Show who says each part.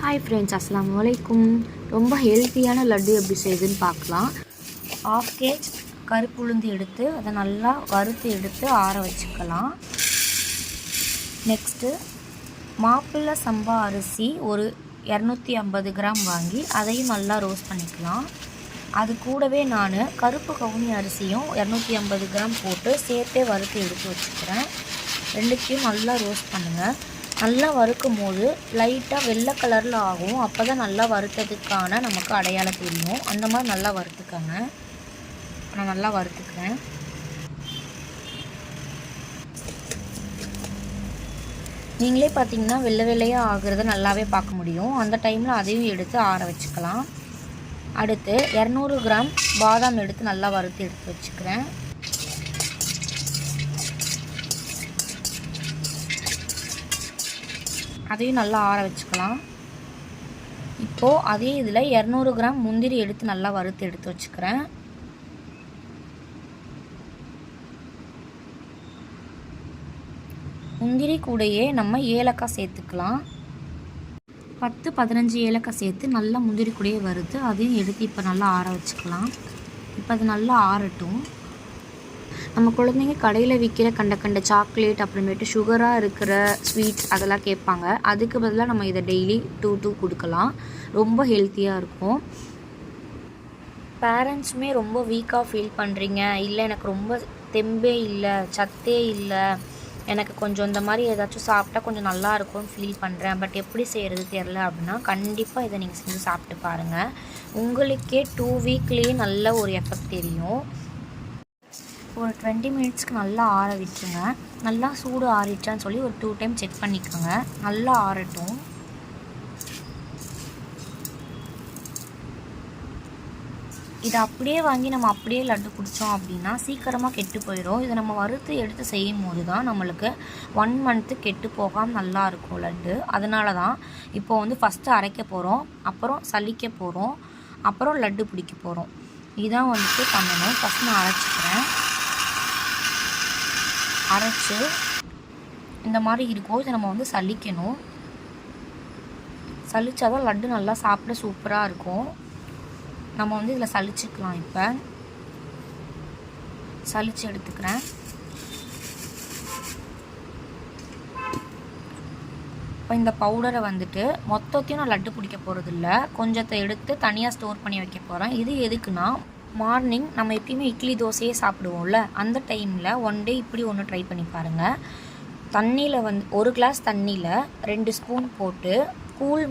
Speaker 1: Hi friends அஸ்லாம் வலைக்கும் ரொம்ப ஹெல்த்தியான லட்டு எப்படி செய்யுதுன்னு பார்க்கலாம். ஆஃப் கேஜ் கருப்பு உளுந்து எடுத்து அதை நல்லா வறுத்து எடுத்து ஆற வச்சுக்கலாம். நெக்ஸ்ட்டு மாப்பிள்ளை சம்பா அரிசி ஒரு இரநூத்தி ஐம்பது கிராம் வாங்கி அதையும் நல்லா ரோஸ்ட் பண்ணிக்கலாம். அது கூடவே நான் கருப்பு கவுனி அரிசியும் இரநூத்தி ஐம்பது கிராம் போட்டு சேர்த்தே வறுத்து எடுத்து வச்சுக்கிறேன். ரெண்டுத்தையும் நல்லா ரோஸ்ட் பண்ணுங்கள் நல்லா வறுக்கும் போது லைட்டாக வெள்ளை கலரில் ஆகும். அப்போ தான் நல்லா வறுத்ததுக்கான நமக்கு அடையாளம் தெரியும். அந்த மாதிரி நல்லா வறுத்துக்கோங்க. நான் நல்லா வறுத்துக்கிறேன். நீங்களே பார்த்தீங்கன்னா வெள்ளை வெள்ளையாக ஆகுறத நல்லாவே பார்க்க முடியும். அந்த டைமில் அதையும் எடுத்து ஆற வச்சுக்கலாம். அடுத்து இரநூறு கிராம் பாதாம் எடுத்து நல்லா வறுத்து எடுத்து வச்சுக்கிறேன். அதையும் நல்லா ஆற வச்சுக்கலாம். இப்போது அதே இதில் இரநூறு கிராம் முந்திரி எடுத்து நல்லா வறுத்து எடுத்து வச்சுக்கிறேன். முந்திரி கூடையே நம்ம ஏலக்காய் சேர்த்துக்கலாம். பத்து பதினஞ்சு ஏலக்காய் சேர்த்து நல்லா முந்திரி கூடையே வறுத்து அதையும் எடுத்து இப்போ நல்லா ஆற வச்சுக்கலாம். இப்போ அது நல்லா ஆறட்டும். நம்ம குழந்தைங்க கடையில் விற்கிற கண்ட கண்ட சாக்லேட் அப்புறமேட்டு சுகராக இருக்கிற ஸ்வீட்ஸ் அதெல்லாம் கேட்பாங்க. அதுக்கு பதிலாக நம்ம இதை டெய்லி டூ டூ கொடுக்கலாம். ரொம்ப ஹெல்த்தியாக இருக்கும். பேரண்ட்ஸுமே ரொம்ப வீக்காக ஃபீல் பண்ணுறீங்க இல்லை எனக்கு ரொம்ப தெம்பே இல்லை சத்தே இல்லை. எனக்கு கொஞ்சம் இந்த மாதிரி ஏதாச்சும் சாப்பிட்டா கொஞ்சம் நல்லா இருக்கும்னு ஃபீல் பண்ணுறேன் பட் எப்படி செய்கிறது தெரில அப்படின்னா கண்டிப்பாக இதை நீங்கள் செஞ்சு சாப்பிட்டு பாருங்கள் உங்களுக்கே டூ வீக்லேயே நல்ல ஒரு எஃபெக்ட் தெரியும். ஒரு டுவெண்ட்டி மினிட்ஸ்க்கு நல்லா ஆற விட்டுருங்க. நல்லா சூடு ஆறிடுச்சான்னு சொல்லி ஒரு டூ டைம் செக் பண்ணிக்கோங்க. நல்லா ஆறட்டும். இதை அப்படியே வாங்கி நம்ம அப்படியே லட்டு குடித்தோம் அப்படின்னா சீக்கிரமாக கெட்டு போயிடும் இதை நம்ம வறுத்து எடுத்து செய்யும் போது தான் நம்மளுக்கு ஒன் மந்த்து கெட்டு போகாமல் நல்லா இருக்கும் லட்டு. அதனால தான் இப்போ வந்து ஃபஸ்ட்டு அரைக்க போகிறோம் அப்புறம் சலிக்க போகிறோம் அப்புறம் லட்டு பிடிக்க போகிறோம் இதான் வந்துட்டு பண்ணணும். ஃபஸ்ட் நான் அரைச்சிக்கிறேன். அரைச்சி இந்த மாதிரி இருக்கும். இதை நம்ம வந்து சலிக்கணும் சலிச்சாதான் லட்டு நல்லா சாப்பிட சூப்பராக இருக்கும். நம்ம வந்து இதில் சலிச்சுக்கலாம் இப்போ. சலிச்சு எடுத்துக்கிறேன். இப்போ இந்த பவுடரை வந்துட்டு மொத்தத்தையும் நான் லட்டு பிடிக்க போகிறதில்ல கொஞ்சத்தை எடுத்து தனியாக ஸ்டோர் பண்ணி வைக்க போகிறேன் இது எதுக்குன்னா மார்னிங் நம்ம எப்பயுமே இட்லி தோசையே சாப்பிடுவோம்ல. அந்த டைமில் ஒன் டே இப்படி ஒன்று ட்ரை பண்ணி பாருங்கள் தண்ணியில் வந்து ஒரு கிளாஸ் தண்ணியில் ரெண்டு ஸ்பூன் போட்டு கூழ்